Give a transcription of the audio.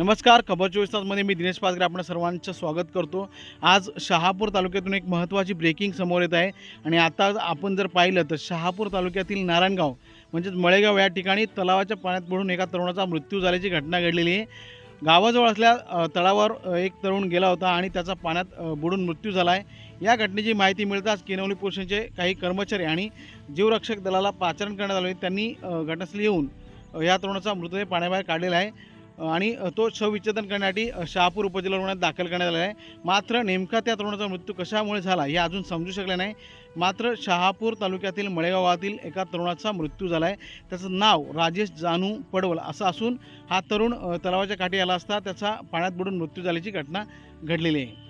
नमस्कार खबर चोवीस तासमध्ये मी दिनेश पाचगरे आपण सर्वांचं स्वागत करतो. आज शहापूर तालुक्यातून एक महत्त्वाची ब्रेकिंग समोर येत आहे आणि आता आपण जर पाहिलं तर शहापूर तालुक्यातील नारायणगाव म्हणजेच मळेगाव या ठिकाणी तलावाच्या पाण्यात बुडून एका तरुणाचा मृत्यू झाल्याची घटना घडलेली आहे. गावाजवळ असल्या तळावर एक तरुण गेला होता आणि त्याचा पाण्यात बुडून मृत्यू झाला आहे. या घटनेची माहिती मिळताच किनवली पोलिसांचे काही कर्मचारी आणि जीवरक्षक दलाला पाचारण करण्यात आले. त्यांनी घटनास्थळी येऊन या तरुणाचा मृतदेह पाण्याबाहेर काढलेला आहे. आणि तो शवविच्छेदन करण्यासाठी शहापूर उपजिल्हा रुग्णालयात दाखल करण्यात आला आहे. मात्र नेमका त्या तरुणाचा मृत्यू कशामुळे झाला हे अजून समजू शकले नाही. मात्र शहापूर तालुक्यातील मळेगावातील एका तरुणाचा मृत्यू झाला आहे त्याचं नाव राजेश जानू पडवल असं असून हा तरुण तलावाच्या काठी आला असता त्याचा पाण्यात बुडून मृत्यू झाल्याची घटना घडलेली आहे.